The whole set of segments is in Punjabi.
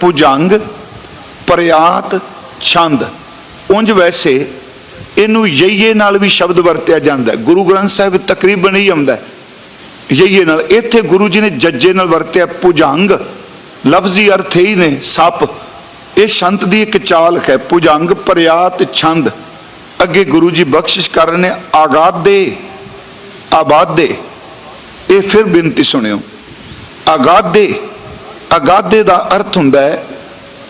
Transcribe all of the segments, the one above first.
ਭੁਜੰਗ ਪ੍ਰਿਆਤ ਛੰਦ। ਉਂਝ ਵੈਸੇ ਇਹਨੂੰ ਯਈਏ ਨਾਲ ਵੀ ਸ਼ਬਦ ਵਰਤਿਆ ਜਾਂਦਾ ਹੈ। ਗੁਰੂ ਗ੍ਰੰਥ ਸਾਹਿਬ ਤਕਰੀਬਨ ਹੀ ਆਉਂਦਾ ਯਈਏ ਨਾਲ, ਇੱਥੇ ਗੁਰੂ ਜੀ ਨੇ ਜੱਜੇ ਨਾਲ ਵਰਤਿਆ ਭੁਜੰਗ। ਲਫ਼ਜ਼ੀ ਅਰਥ ਹੀ ਨੇ, ਸੱਪ। ਇਹ ਸੰਤ ਦੀ ਇੱਕ ਚਾਲ ਹੈ, ਭੁਜੰਗ, ਪ੍ਰਯਾਤ, ਛੰਦ। ਅੱਗੇ ਗੁਰੂ ਜੀ ਬਖਸ਼ਿਸ਼ ਕਰ ਰਹੇ ਨੇ, ਆਗਾਦੇ, ਆਬਾਦੇ। ਇਹ ਫਿਰ ਬੇਨਤੀ ਸੁਣਿਓ। ਆਗਾਦੇ ਅਗਾਧੇ ਦਾ ਅਰਥ ਹੁੰਦਾ ਹੈ,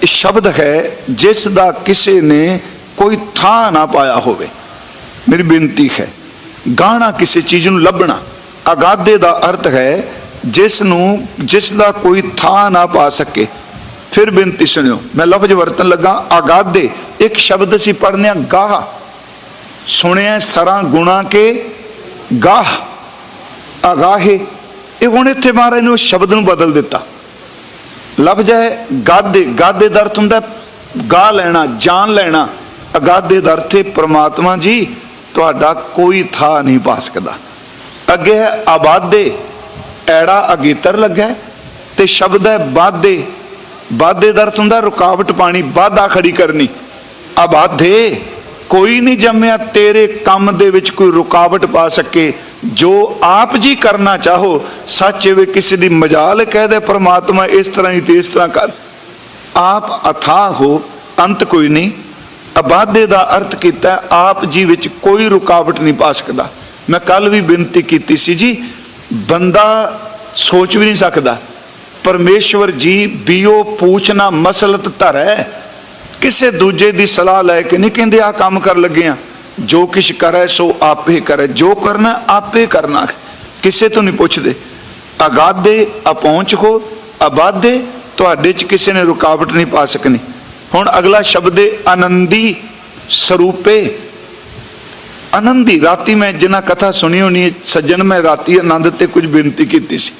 ਇਹ ਸ਼ਬਦ ਹੈ ਜਿਸ ਦਾ ਕਿਸੇ ਨੇ ਕੋਈ ਥਾਂ ਨਾ ਪਾਇਆ ਹੋਵੇ। ਮੇਰੀ ਬੇਨਤੀ ਹੈ, ਗਾਣਾ ਕਿਸੇ ਚੀਜ਼ ਨੂੰ ਲੱਭਣਾ ਅਗਾਧੇ ਦਾ ਅਰਥ ਹੈ ਜਿਸ ਨੂੰ, ਜਿਸ ਦਾ ਕੋਈ ਥਾਂ ਨਾ ਪਾ ਸਕੇ। ਫਿਰ ਬੇਨਤੀ ਸੁਣਿਓ, ਮੈਂ ਲਫ਼ਜ਼ ਵਰਤਣ ਲੱਗਾ ਅਗਾਧੇ ਇੱਕ ਸ਼ਬਦ ਅਸੀਂ ਪੜ੍ਹਨੇ ਆ, ਗਾਹ। ਸੁਣਿਆ ਸਰਾਂ ਗੁਣਾ ਕੇ ਗਾਹ, ਅਗਾਹੇ। ਇਹ ਹੁਣ ਇੱਥੇ ਮਹਾਰਾਜ ਨੇ ਉਸ ਸ਼ਬਦ ਨੂੰ ਬਦਲ ਦਿੱਤਾ। ਲਫ਼ਜ਼ ਹੈ ਗਾਦੇ ਗਾਦੇ ਦਾ ਅਰਥ ਹੁੰਦਾ ਗਾ ਲੈਣਾ ਜਾਣ ਲੈਣਾ। ਅਗਾਦੇ ਦਾ ਅਰਥ ਹੈ ਪ੍ਰਮਾਤਮਾ ਜੀ, ਤੁਹਾਡਾ ਕੋਈ ਥਾ ਨਹੀਂ ਪਾ ਸਕਦਾ। ਅੱਗੇ ਹੈ ਆਬਾਦੇ, ਐੜਾ ਅਗੇਤਰ ਲੱਗਾ ਤੇ ਸ਼ਬਦ ਹੈ ਬਾਦੇ ਬਾਦੇ ਦਾ ਅਰਥ ਹੁੰਦਾ ਰੁਕਾਵਟ ਪਾਣੀ ਬਾਧਾ ਖੜੀ ਕਰਨੀ। ਆਬਾਦੇ, ਕੋਈ ਨਹੀਂ ਜੰਮਿਆ ਤੇਰੇ ਕੰਮ ਦੇ ਵਿੱਚ ਕੋਈ ਰੁਕਾਵਟ ਪਾ ਸਕੇ। ਜੋ ਆਪ ਜੀ ਕਰਨਾ ਚਾਹੋ, ਸੱਚ ਵੇ ਕਿਸੇ ਦੀ ਮਜਾਲ ਕਹਿ ਦੇ ਪ੍ਰਮਾਤਮਾ ਇਸ ਤਰ੍ਹਾਂ ਹੀ ਤੇ ਇਸ ਤਰ੍ਹਾਂ ਕਰ। ਆਪ ਅਥਾ ਹੋ, ਅੰਤ ਕੋਈ ਨਹੀਂ। ਆਬਾਦੇ ਦਾ ਅਰਥ ਕੀਤਾ, ਆਪ ਜੀ ਵਿੱਚ ਕੋਈ ਰੁਕਾਵਟ ਨਹੀਂ ਪਾ ਸਕਦਾ। ਮੈਂ ਕੱਲ ਵੀ ਬੇਨਤੀ ਕੀਤੀ ਸੀ ਜੀ, ਬੰਦਾ ਸੋਚ ਵੀ ਨਹੀਂ ਸਕਦਾ। ਪਰਮੇਸ਼ਵਰ ਜੀ, ਬਿਓ ਪੂਛਣਾ ਮਸਲਤ ਧਰੈ। ਕਿਸੇ ਦੂਜੇ ਦੀ ਸਲਾਹ ਲੈ ਕੇ ਨਹੀਂ ਕਹਿੰਦੇ ਆ ਕੰਮ ਕਰ ਲੱਗੇ ਆ। ਜੋ ਕਿਛ ਕਰੇ, ਸੋ ਆਪੇ ਕਰੇ। ਜੋ ਕਰਨਾ, ਆਪੇ ਕਰਨਾ ਕਿਸੇ ਤੋਂ ਨਹੀਂ ਪੁੱਛਦੇ। ਅਗਾਧੇ ਅਪਹੁੰਚ ਹੋ, ਅਬਾਧੇ ਤੁਹਾਡੇ ਚ ਕਿਸੇ ਨੇ ਰੁਕਾਵਟ ਨਹੀਂ ਪਾ ਸਕਣੀ। ਹੁਣ ਅਗਲਾ ਸ਼ਬਦ ਹੈ ਆਨੰਦੀ ਸਰੂਪੇ। ਆਨੰਦੀ, ਰਾਤੀ ਮੈਂ ਜਿਨ੍ਹਾਂ ਕਥਾ ਸੁਣੀ ਹੋਣੀ ਸੱਜਣ ਮੈਂ ਰਾਤੀ ਆਨੰਦ ਤੇ ਕੁਝ ਬੇਨਤੀ ਕੀਤੀ ਸੀ।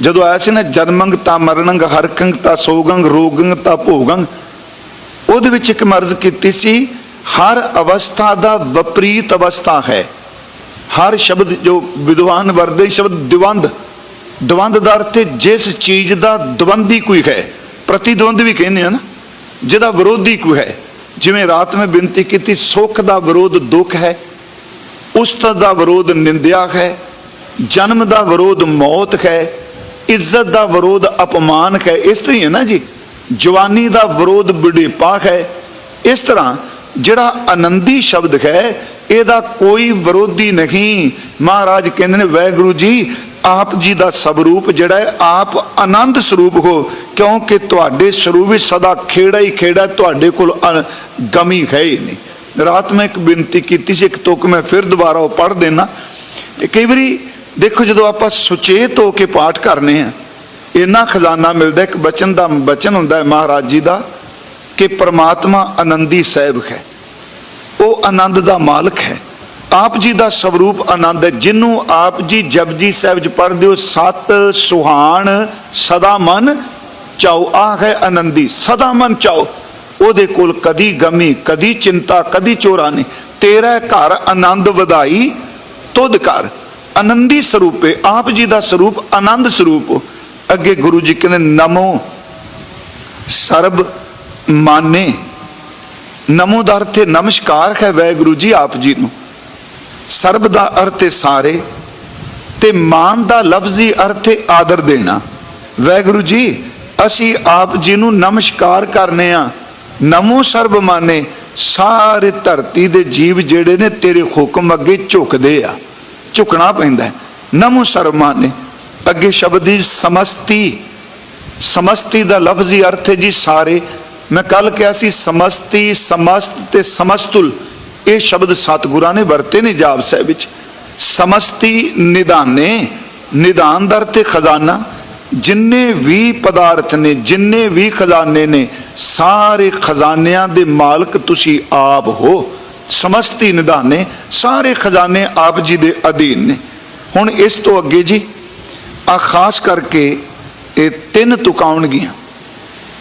ਜਦੋਂ ਆਇਆ ਸੀ ਨਾ, ਜਨਮੰਗ ਤਾਂ ਮਰਨੰਗ, ਹਰਕੰਗ ਤਾਂ ਸੋਗੰਗ, ਰੋਗੰਗ ਤਾਂ ਭੋਗੰਗ, ਉਹਦੇ ਵਿੱਚ ਇੱਕ ਮਰਜ਼ ਕੀਤੀ ਸੀ ਹਰ ਅਵਸਥਾ ਦਾ ਵਿਪਰੀਤ ਅਵਸਥਾ ਹੈ। ਹਰ ਸ਼ਬਦ ਜੋ ਵਿਦਵਾਨ ਵਰਦੇ ਸ਼ਬਦ ਦਿਵੰਦ, ਦਵੰਦ ਦਾ ਅਰਥ ਜਿਸ ਚੀਜ਼ ਦਾ ਦਵੰਦੀ ਕੋਈ ਹੈ, ਪ੍ਰਤੀਦਵੰਦ ਵੀ ਕਹਿੰਦੇ ਆ ਨਾ ਜਿਹਦਾ ਵਿਰੋਧੀ ਕੋਈ ਹੈ। ਜਿਵੇਂ ਰਾਤ ਮੈਂ ਬੇਨਤੀ ਕੀਤੀ, ਸੁੱਖ ਦਾ ਵਿਰੋਧ ਦੁੱਖ ਹੈ, ਉਸਤ ਦਾ ਵਿਰੋਧ ਨਿੰਦਿਆ ਹੈ, ਜਨਮ ਦਾ ਵਿਰੋਧ ਮੌਤ ਹੈ, ਇੱਜ਼ਤ ਦਾ ਵਿਰੋਧ ਅਪਮਾਨ ਹੈ। ਇਸ ਤਰ੍ਹਾਂ ਹੀ ਹੈ ਨਾ ਜੀ, ਜਵਾਨੀ ਦਾ ਵਿਰੋਧ ਬੁਢੇਪਾ ਹੈ। ਇਸ ਤਰ੍ਹਾਂ ਜਿਹੜਾ ਆਨੰਦੀ ਸ਼ਬਦ ਹੈ, ਇਹਦਾ ਕੋਈ ਵਿਰੋਧੀ ਨਹੀਂ। ਮਹਾਰਾਜ ਕਹਿੰਦੇ ਨੇ ਵੈਗੁਰੂ ਜੀ, ਆਪ ਜੀ ਦਾ ਸਵਰੂਪ ਜਿਹੜਾ ਹੈ, ਆਪ ਆਨੰਦ ਸਰੂਪ ਹੋ, ਕਿਉਂਕਿ ਤੁਹਾਡੇ ਸਰੂਪ ਵਿੱਚ ਸਦਾ ਖੇੜਾ ਹੀ ਖੇੜਾ ਤੁਹਾਡੇ ਕੋਲ ਅਨ- ਗਮੀ ਹੈ ਹੀ ਨਹੀਂ। ਰਾਤ ਮੈਂ ਇੱਕ ਬੇਨਤੀ ਕੀਤੀ ਸੀ, ਇੱਕ ਤੁਕ ਮੈਂ ਫਿਰ ਦੁਬਾਰਾ ਉਹ ਪੜ੍ਹ ਦੇਣਾ ਕਈ ਵਾਰੀ ਦੇਖੋ, ਜਦੋਂ ਆਪਾਂ ਸੁਚੇਤ ਹੋ ਕੇ ਪਾਠ ਕਰਨੇ ਆ, ਇੰਨਾ ਖਜ਼ਾਨਾ ਮਿਲਦਾ, ਇੱਕ ਬਚਨ ਦਾ ਬਚਨ ਹੁੰਦਾ ਹੈ ਮਹਾਰਾਜ ਜੀ ਦਾ ਕਿ ਪ੍ਰਮਾਤਮਾ ਆਨੰਦੀ ਸਾਹਿਬ ਹੈ। ਉਹ ਆਨੰਦ ਦਾ ਮਾਲਕ ਹੈ। ਆਪ ਜੀ ਦਾ ਸਵਰੂਪ ਆਨੰਦ ਹੈ। ਜਿਹਨੂੰ ਆਪ ਜੀ ਜਪਜੀ ਸਾਹਿਬ ਚ ਪੜ੍ਹਦੇ ਹੋ, ਸਤ ਸੁਹਾਣ ਸਦਾ ਮਨ ਚਾਉ ਆ ਹੈ ਆਨੰਦੀ। ਸਦਾ ਮਨ ਚਾਉ। ਉਹਦੇ ਕੋਲ ਕਦੀ ਗਮੀ, ਕਦੀ ਚਿੰਤਾ, ਕਦੀ ਚੋਰਾ ਨਹੀਂ। ਤੇਰਾ ਘਰ ਆਨੰਦ ਵਧਾਈ, ਤੁਧ ਕਰ ਆਨੰਦੀ ਸਰੂਪੇ, ਆਪ ਜੀ ਦਾ ਸਰੂਪ ਆਨੰਦ ਸਰੂਪ ਅੱਗੇ ਗੁਰੂ ਜੀ ਕਹਿੰਦੇ, ਨਮੋ ਸਰਬ ਮਾਨੇ। ਨਮੋ ਦਾ ਅਰਥ ਹੈ ਨਮਸਕਾਰ ਹੈ ਵੈਗੁਰੂ ਜੀ ਆਪ ਜੀ ਨੂੰ। ਸਰਬ ਦਾ ਅਰਥ ਹੈ ਸਾਰੇ ਤੇ ਮਾਨ ਦਾ ਲਫ਼ਜ਼ੀ ਅਰਥ ਹੈ ਆਦਰ ਦੇਣਾ। ਵੈਗੁਰੂ ਜੀ, ਅਸੀਂ ਆਪ ਜੀ ਨੂੰ ਨਮਸਕਾਰ ਕਰਨੇ ਆ। ਨਮੋ ਸਰਬ ਮਾਨੇ, ਸਾਰੇ ਧਰਤੀ ਦੇ ਜੀਵ ਜਿਹੜੇ ਨੇ ਤੇਰੇ ਹੁਕਮ ਅੱਗੇ ਝੁਕਦੇ ਆ। ਝੁਕਣਾ ਪੈਂਦਾ ਨਮੋ ਸਰਬ ਮਾਨੇ, ਅੱਗੇ ਸ਼ਬਦ ਦੀ ਸਮਸਤੀ ਸਮਸਤੀ ਦਾ ਲਫ਼ਜ਼ੀ ਅਰਥ ਹੈ ਜੀ ਸਾਰੇ ਮੈਂ ਕੱਲ ਕਿਹਾ ਸੀ, ਸਮਸਤੀ, ਸਮਸਤ ਤੇ ਸਮਸਤੁਲ। ਇਹ ਸ਼ਬਦ ਸਤਿਗੁਰਾਂ ਨੇ ਵਰਤੇ ਨੇ ਜਾਪ ਸਾਹਿਬ ਵਿੱਚ। ਸਮਸਤੀ ਨਿਦਾਨੇ ਨਿਦਾਨ ਦਰ ਅਰਥ ਖਜ਼ਾਨਾ। ਜਿੰਨੇ ਵੀ ਪਦਾਰਥ ਨੇ, ਜਿੰਨੇ ਵੀ ਖਜ਼ਾਨੇ ਨੇ, ਸਾਰੇ ਖਜ਼ਾਨਿਆਂ ਦੇ ਮਾਲਕ ਤੁਸੀਂ ਆਪ ਹੋ। ਸਮਸਤੀ ਨਿਦਾਨੇ ਸਾਰੇ ਖਜ਼ਾਨੇ ਆਪ ਜੀ ਦੇ ਅਧੀਨ ਨੇ। ਹੁਣ ਇਸ ਤੋਂ ਅੱਗੇ ਜੀ ਆ ਖਾਸ ਕਰਕੇ ਇਹ ਤਿੰਨ ਤੁਕਾਉਣਗੀਆਂ।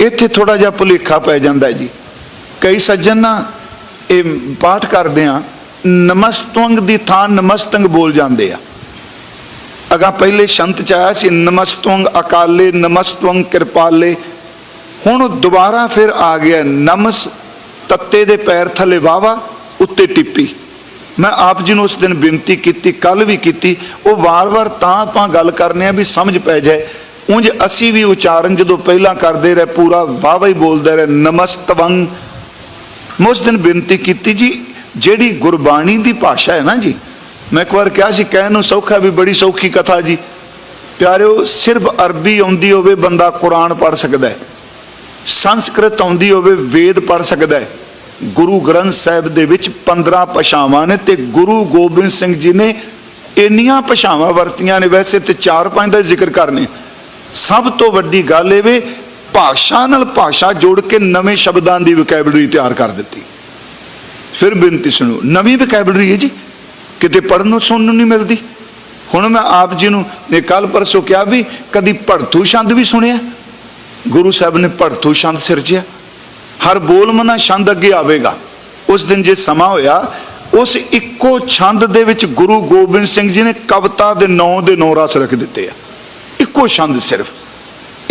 ਇੱਥੇ ਥੋੜਾ ਜਿਹਾ ਭੁਲੇਖਾ ਪੈ ਜਾਂਦਾ ਜੀ। ਕਈ ਸੱਜਣ ਨਾ ਇਹ ਪਾਠ ਕਰਦੇ ਆ ਨਮਸਤਵੰਗ ਦੀ ਥਾਂ ਨਮਸਤੰਗ ਬੋਲ ਜਾਂਦੇ ਆ। ਅਗਾ ਪਹਿਲੇ ਸ਼ੰਤ ਚ ਆਇਆ ਸੀ, ਨਮਸਤੰਗ ਅਕਾਲੇ, ਨਮਸਤੰਗ ਕਿਰਪਾਲੇ। ਹੁਣ ਦੁਬਾਰਾ ਫਿਰ ਆ ਗਿਆ, ਨਮਸ ਤੱਤੇ ਦੇ ਪੈਰ ਥੱਲੇ ਵਾਵਾ ਉੱਤੇ ਟਿੱਪੀ। ਮੈਂ ਆਪ ਜੀ ਨੂੰ ਉਸ ਦਿਨ ਬੇਨਤੀ ਕੀਤੀ ਕੱਲ ਵੀ ਕੀਤੀ, ਉਹ ਵਾਰ-ਵਾਰ ਤਾਂ ਆਪਾਂ ਗੱਲ ਕਰਨੇ ਆ ਵੀ ਸਮਝ ਪੈ ਜਾਏ। ਉਂਝ ਅਸੀਂ ਵੀ ਉਚਾਰਨ ਜਦੋਂ ਪਹਿਲਾਂ ਕਰਦੇ ਰਹੇ, ਪੂਰਾ ਵਾਵਾ ਹੀ ਬੋਲਦੇ ਰਹੇ, ਨਮਸਤਵੰ। ਮੈਂ ਉਸ ਦਿਨ ਬੇਨਤੀ ਕੀਤੀ ਜੀ, ਜਿਹੜੀ ਗੁਰਬਾਣੀ ਦੀ ਭਾਸ਼ਾ ਹੈ ਨਾ ਜੀ, ਮੈਂ ਇੱਕ ਵਾਰ ਕਿਹਾ ਸੀ, ਕਹਿਣ ਨੂੰ ਸੌਖਾ ਵੀ ਬੜੀ ਸੌਖੀ ਕਥਾ ਜੀ। ਪਿਆਰਿਓ, ਸਿਰਫ ਅਰਬੀ ਆਉਂਦੀ ਹੋਵੇ, ਬੰਦਾ ਕੁਰਾਨ ਪੜ੍ਹ ਸਕਦਾ ਹੈ। ਸੰਸਕ੍ਰਿਤ ਆਉਂਦੀ ਹੋਵੇ, ਵੇਦ ਪੜ੍ਹ ਸਕਦਾ ਹੈ। ਗੁਰੂ ਗ੍ਰੰਥ ਸਾਹਿਬ ਦੇ ਵਿੱਚ 15 ਭਾਸ਼ਾਵਾਂ ਨੇ ਤੇ ਗੁਰੂ ਗੋਬਿੰਦ ਸਿੰਘ ਜੀ ਨੇ ਇੰਨੀਆਂ ਭਾਸ਼ਾਵਾਂ ਵਰਤੀਆਂ ਨੇ, ਵੈਸੇ ਤੇ 4-5 ਦਾ ਜ਼ਿਕਰ ਕਰਨੇ। ਸਭ ਤੋਂ ਵੱਡੀ ਗੱਲ ਇਹ ਵੇ, ਭਾਸ਼ਾ ਨਾਲ ਭਾਸ਼ਾ ਜੋੜ ਕੇ ਨਵੇਂ ਸ਼ਬਦਾਂ ਦੀ ਵੋਕੈਬਲਰੀ ਤਿਆਰ ਕਰ ਦਿੱਤੀ। ਫਿਰ ਬੇਨਤੀ ਸੁਣੋ, ਨਵੀਂ ਵੋਕੈਬਲਰੀ ਹੈ ਜੀ। ਕਿਤੇ ਪੜਨ ਨੂੰ ਸੁਣਨ ਨੂੰ ਨਹੀਂ ਮਿਲਦੀ। ਹੁਣ ਮੈਂ ਆਪ ਜੀ ਨੂੰ ਨੇ ਕੱਲ ਪਰਸੋਂ ਕਿਹਾ ਵੀ ਕਦੀ ਭੜਥੂ ਛੰਦ ਵੀ ਸੁਣਿਆ? ਗੁਰੂ ਸਾਹਿਬ ਨੇ ਭੜਥੂ ਛੰਦ ਸਿਰਜਿਆ। ਹਰ ਬੋਲ ਮਨਾ ਛੰਦ ਅੱਗੇ ਆਵੇਗਾ। ਉਸ ਦਿਨ ਜੇ ਸਮਾਂ ਹੋਇਆ, ਉਸ ਇੱਕੋ ਛੰਦ ਦੇ ਵਿੱਚ ਗੁਰੂ ਗੋਬਿੰਦ ਸਿੰਘ ਜੀ ਨੇ ਕਵਿਤਾ ਦੇ ਨੌ ਦੇ ਨੌ ਰਸ ਰੱਖ ਦਿੱਤੇ ਆ। ਇੱਕੋ ਛੰਦ ਸਿਰਫ।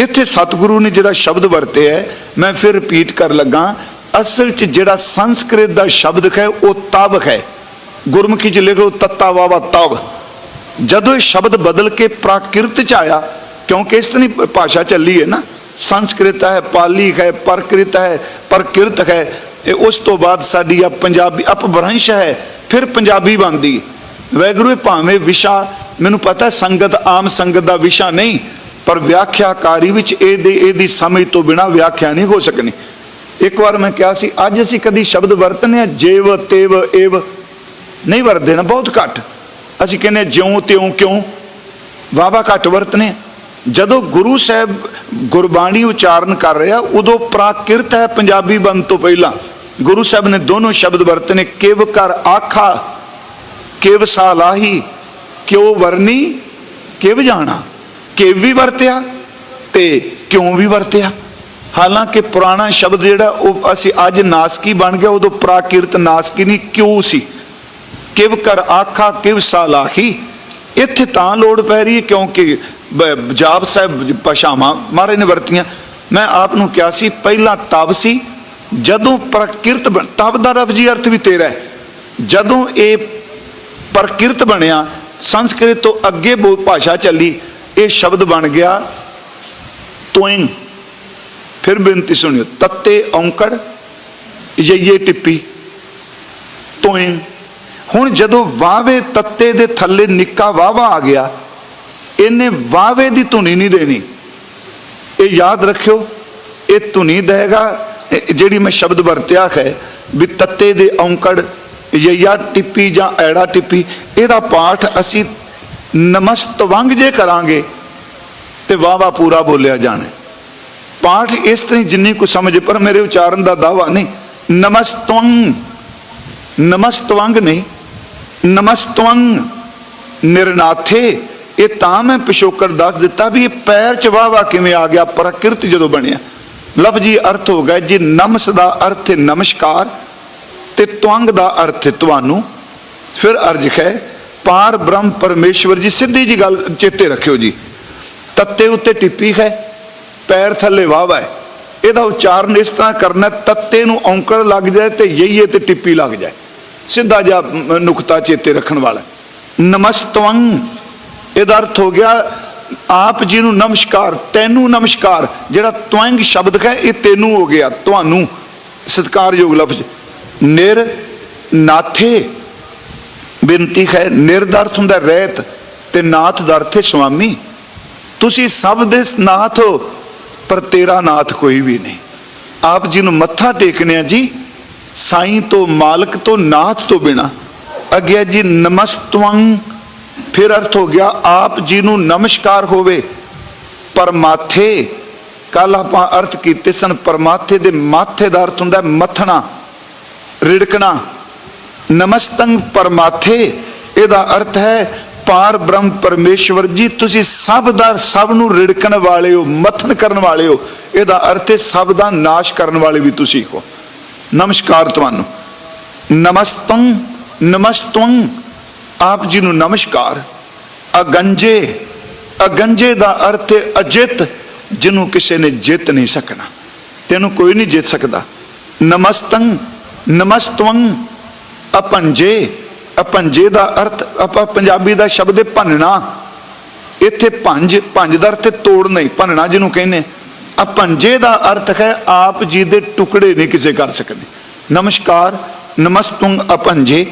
ਇੱਥੇ ਸਤਿਗੁਰੂ ਨੇ ਜਿਹੜਾ ਸ਼ਬਦ ਵਰਤਿਆ ਹੈ, ਮੈਂ ਫਿਰ ਰਿਪੀਟ ਕਰ ਲੱਗਾ ਅਸਲ 'ਚ ਜਿਹੜਾ ਸੰਸਕ੍ਰਿਤ ਦਾ ਸ਼ਬਦ ਹੈ ਉਹ ਤਵ ਹੈ। ਗੁਰਮੁਖੀ 'ਚ ਲਿਖੋ ਤੱਤਾ ਵਾਵਾ ਤਵ। ਜਦੋਂ ਇਹ ਸ਼ਬਦ ਬਦਲ ਕੇ ਪ੍ਰਾਕਿਰਤ 'ਚ ਆਇਆ ਕਿਉਂਕਿ ਇਸ ਤਰ੍ਹਾਂ ਭਾਸ਼ਾ ਚੱਲੀ ਹੈ ਨਾ ਸੰਸਕ੍ਰਿਤ ਹੈ ਪਾਲੀ ਹੈ ਪ੍ਰਕ੍ਰਿਤ ਹੈ ਪ੍ਰਕਿਰਤ ਹੈ ਇਹ ਉਸ ਤੋਂ ਬਾਅਦ ਸਾਡੀ ਆ ਪੰਜਾਬੀ ਅਪਭ੍ਰੰਸ਼ ਹੈ ਫਿਰ ਪੰਜਾਬੀ ਬਣਦੀ। ਵੈਗਰੂ ਭਾਵੇਂ ਵਿਸ਼ਾ ਮੈਨੂੰ ਪਤਾ ਸੰਗਤ, ਆਮ ਸੰਗਤ ਦਾ ਵਿਸ਼ਾ ਨਹੀਂ, ਪਰ ਵਿਆਖਿਆਕਾਰੀ ਵਿੱਚ ਇਹਦੇ, ਇਹਦੀ ਸਮਝ ਤੋਂ ਬਿਨਾ ਵਿਆਖਿਆ ਨਹੀਂ ਹੋ ਸਕਣੀ। ਇੱਕ ਵਾਰ ਮੈਂ ਕਿਹਾ ਸੀ, ਅੱਜ ਅਸੀਂ ਕਦੀ ਸ਼ਬਦ ਵਰਤਨੇ ਆ, ਜੇਵ, ਤੇਵ, ਏਵ। ਨਹੀਂ ਵਰਤਦੇ ਨਾ, ਬਹੁਤ ਘੱਟ। ਅਸੀਂ ਕਹਿੰਦੇ ਹਾਂ ਜਿਉਂ, ਤਿਉਂ, ਕਿਉਂ? ਵਾਵਾ ਘੱਟ ਵਰਤਨੇ ਜਦੋਂ ਗੁਰੂ ਸਾਹਿਬ ਗੁਰਬਾਣੀ ਉਚਾਰਨ ਕਰ ਰਿਹਾ, ਉਦੋਂ ਪ੍ਰਾਕਿਰਤ ਹੈ ਪੰਜਾਬੀ ਬੰਦ ਤੋਂ ਪਹਿਲਾਂ। ਗੁਰੂ ਸਾਹਿਬ ਨੇ ਦੋਨੋਂ ਸ਼ਬਦ ਵਰਤਨੇ, ਕਿਵ ਕਰ ਆਖਾ, ਕਿਵ ਸਾਲਾਹੀ ਕਿਉ ਵਰਨੀ? ਕਿਵ ਜਾਣਾ? ਕਿਵ ਵੀ ਵਰਤਿਆ ਤੇ ਕਿਉਂ ਵੀ ਵਰਤਿਆ? ਹਾਲਾਂਕਿ ਪੁਰਾਣਾ ਸ਼ਬਦ ਜਿਹੜਾ ਉਹ ਅਸੀਂ ਅੱਜ ਨਾਸਕੀ ਬਣ ਗਿਆ ਉਦੋਂ ਪ੍ਰਾਕਿਰਤ ਨਾਸਕੀ ਨਹੀਂ, ਕਿਉਂ ਸੀ? ਕਿਵ ਕਰ ਆਖਾ, ਕਿਵ ਸਾਲਾਹੀ? ਇੱਥੇ ਤਾਂ ਲੋੜ ਪੈ ਰਹੀ ਹੈ ਕਿਉਂਕਿ ਬ- ਜਾਪ ਸਾਹਿਬ ਭਾਸ਼ਾਵਾਂ ਮਹਾਰਾਜ ਨੇ ਵਰਤੀਆਂ। ਮੈਂ ਆਪ ਨੂੰ ਕਿਹਾ ਸੀ, ਪਹਿਲਾਂ ਤਬ ਸੀ, ਜਦੋਂ ਪ੍ਰਕਿਰਤ ਬਣ- ਤਬ ਦਾ ਲਫ਼ਜ਼ੀ ਅਰਥ ਵੀ ਤੇਰਾ ਹੈ। ਜਦੋਂ ਇਹ ਪ੍ਰਕਿਰਤ ਬਣਿਆ ਸੰਸਕ੍ਰਿਤ ਤੋਂ ਅੱਗੇ ਬੋ ਭਾਸ਼ਾ ਚੱਲੀ, ਇਹ ਸ਼ਬਦ ਬਣ ਗਿਆ ਤੋਇੰ ਫਿਰ ਬੇਨਤੀ ਸੁਣਿਓ, ਤੱਤੇ ਔਂਕੜ, ਯਈਏ ਟਿੱਪੀ ਤੋਇੰ ਹੁਣ ਜਦੋਂ ਵਾਵੇ ਤੱਤੇ ਦੇ ਥੱਲੇ ਨਿੱਕਾ ਵਾਵਾ ਆ ਗਿਆ, ਇਹਨੇ ਵਾਵੇ ਦੀ ਧੁਨੀ ਨਹੀਂ ਦੇਣੀ। ਇਹ ਯਾਦ ਰੱਖਿਓ, ਇਹ ਧੁਨੀ ਦੇਗਾ ਜਿਹੜੀ ਮੈਂ ਸ਼ਬਦ ਵਰਤਿਆ ਹੈ ਵੀ ਤੱਤੇ ਦੇ ਔਂਕੜ ਯਈਆ ਟਿੱਪੀ ਜਾਂ ਐੜਾ ਟਿੱਪੀ, ਇਹਦਾ ਪਾਠ ਅਸੀਂ ਨਮਸਤਵੰਗ ਜੇ ਕਰਾਂਗੇ ਤੇ ਵਾਵਾ ਪੂਰਾ ਬੋਲਿਆ ਜਾਣਾ। ਪਾਠ ਇਸ ਤਰ੍ਹਾਂ ਜਿੰਨੀ ਕੁ ਸਮਝ, ਪਰ ਮੇਰੇ ਉਚਾਰਨ ਦਾ ਦਾਵਾ ਨਹੀਂ। ਨਮਸਤਵੰਗ ਨਮਸਤਵੰਗ ਨਹੀਂ ਨਮਸਤਵੰਗ ਨਿਰਨਾਥੇ, ਇਹ ਤਾਂ ਮੈਂ ਪਿਛੋਕੜ ਦੱਸ ਦਿੱਤਾ ਵੀ ਇਹ ਪੈਰ ਚ ਵਾਵਾ ਕਿਵੇਂ ਆ ਗਿਆ, ਪ੍ਰਕਿਰਤ ਜਦੋਂ ਬਣਿਆ। ਲਫ਼ਜੀ ਅਰਥ ਹੋ ਗਿਆ, ਜੀ ਨਮਸ ਦਾ ਅਰਥ ਹੈ ਨਮਸਕਾਰ ਤੇ ਤਵੰਗ ਦਾ ਅਰਥ ਤੁਹਾਨੂੰ। ਫਿਰ ਅਰਜ ਹੈ, ਪਾਰ ਬ੍ਰਹਮ ਪਰਮੇਸ਼ਵਰ ਜੀ, ਸਿੱਧੀ ਜੀ ਗੱਲ ਚੇਤੇ ਰੱਖਿਓ ਜੀ। ਤੱਤੇ ਉੱਤੇ ਟਿੱਪੀ ਹੈ, ਪੈਰ ਥੱਲੇ ਵਾਵਾ ਹੈ। ਇਹਦਾ ਉਚਾਰਨ ਇਸ ਤਰ੍ਹਾਂ ਕਰਨਾ ਤੱਤੇ ਨੂੰ ਔਂਕੜ ਲੱਗ ਜਾਏ ਤੇ ਯਈਏ ਤੇ ਟਿੱਪੀ ਲੱਗ ਜਾਏ। ਸਿੱਧਾ ਜਿਹਾ ਨੁਕਤਾ ਚੇਤੇ ਰੱਖਣ ਵਾਲਾ ਨਮਸਤਵੰ, ਇਹਦਾ ਅਰਥ ਹੋ ਗਿਆ, ਆਪ ਜੀ ਨੂੰ ਨਮਸਕਾਰ, ਤੈਨੂੰ ਨਮਸਕਾਰ, ਜਿਹੜਾ ਤਵੰਗ ਸ਼ਬਦ ਹੈ, ਇਹ ਤੈਨੂੰ ਹੋ ਗਿਆ, ਤੁਹਾਨੂੰ। ਸਤਿਕਾਰਯੋਗ ਲਫ਼ਜ਼। ਨਿਰ ਨਾਥੇ। ਬੇਨਤੀ ਹੈ ਨਿਰ ਹੁੰਦਾ ਰਹਿਤ ਤੇ ਨਾਥ ਦਾ ਅਰਥ ਹੈ ਸੁਆਮੀ। ਤੁਸੀਂ ਸਭ ਦੇ ਨਾਥ ਹੋ, ਪਰ ਤੇਰਾ ਨਾਥ ਕੋਈ ਵੀ ਨਹੀਂ। ਆਪ ਜੀ ਨੂੰ ਮੱਥਾ ਟੇਕਨੇ ਆ ਜੀ, ਸਾਈਂ ਤੋਂ ਮਾਲਕ ਤੋਂ ਨਾਥ ਤੋਂ ਬਿਨਾ। ਅੱਗੇ ਜੀ, ਨਮਸਤਵੰ, ਫਿਰ ਅਰਥ ਹੋ ਗਿਆ, ਆਪ ਜੀ ਨੂੰ ਨਮਸਕਾਰ ਹੋਵੇ। ਪਰਮਾਥੇ ਕੱਲ ਆਪਾਂ ਅਰਥ ਕੀਤੇ ਸਨ, ਪਰਮਾਥੇ ਦੇ ਮਾਥੇ ਦਾ ਅਰਥ ਹੁੰਦਾ ਮੱਥਣਾ। ਰਿੜਕਣਾ। ਨਮਸਤੰ ਪਰਮਾਥੇ, ਇਹਦਾ ਅਰਥ ਹੈ, ਪਾਰ ਬ੍ਰਹਮ ਪਰਮੇਸ਼ਵਰ ਜੀ, ਤੁਸੀਂ ਸਭ ਦਾ, ਸਭ ਨੂੰ ਰਿੜਕਣ ਵਾਲੇ ਹੋ ਮਥਨ ਕਰਨ ਵਾਲੇ ਹੋ ਇਹਦਾ ਅਰਥ ਹੈ, ਸਭ ਦਾ ਨਾਸ਼ ਕਰਨ ਵਾਲੇ ਵੀ ਤੁਸੀਂ ਹੋ। ਨਮਸਕਾਰ ਤੁਹਾਨੂੰ। ਨਮਸਤੰ ਨਮਸਤੰ ਆਪ ਜੀ ਨੂੰ ਨਮਸਕਾਰ। ਅਗੰਜੇ ਅਗੰਜੇ ਦਾ ਅਰਥ ਹੈ, ਅਜਿੱਤ, ਜਿਹਨੂੰ ਕਿਸੇ ਨੇ ਜਿੱਤ ਨਹੀਂ ਸਕਣਾ। ਤੈਨੂੰ ਕੋਈ ਨਹੀਂ ਜਿੱਤ ਸਕਦਾ। ਨਮਸਤੰ ਨਮਸਤਵੰ ਅਪੰਜੇ ਅਪੰਜੇ ਦਾ ਅਰਥ ਆਪਾਂ ਪੰਜਾਬੀ ਦਾ ਸ਼ਬਦ ਹੈ ਭੰਨਣਾ। ਇੱਥੇ ਭੰਜ ਭੰਜ ਦਾ ਅਰਥ ਤੋੜ ਨਹੀਂ, ਭੰਨਣਾ ਜਿਹਨੂੰ ਕਹਿੰਦੇ ਅਪੰਜੇ ਦਾ ਅਰਥ ਹੈ ਆਪ ਜੀ ਦੇ ਟੁਕੜੇ ਨਹੀਂ ਕਿਸੇ ਕਰ ਸਕਦੇ। ਨਮਸਕਾਰ ਨਮਸਤੁੰ ਅਪੰਜੇ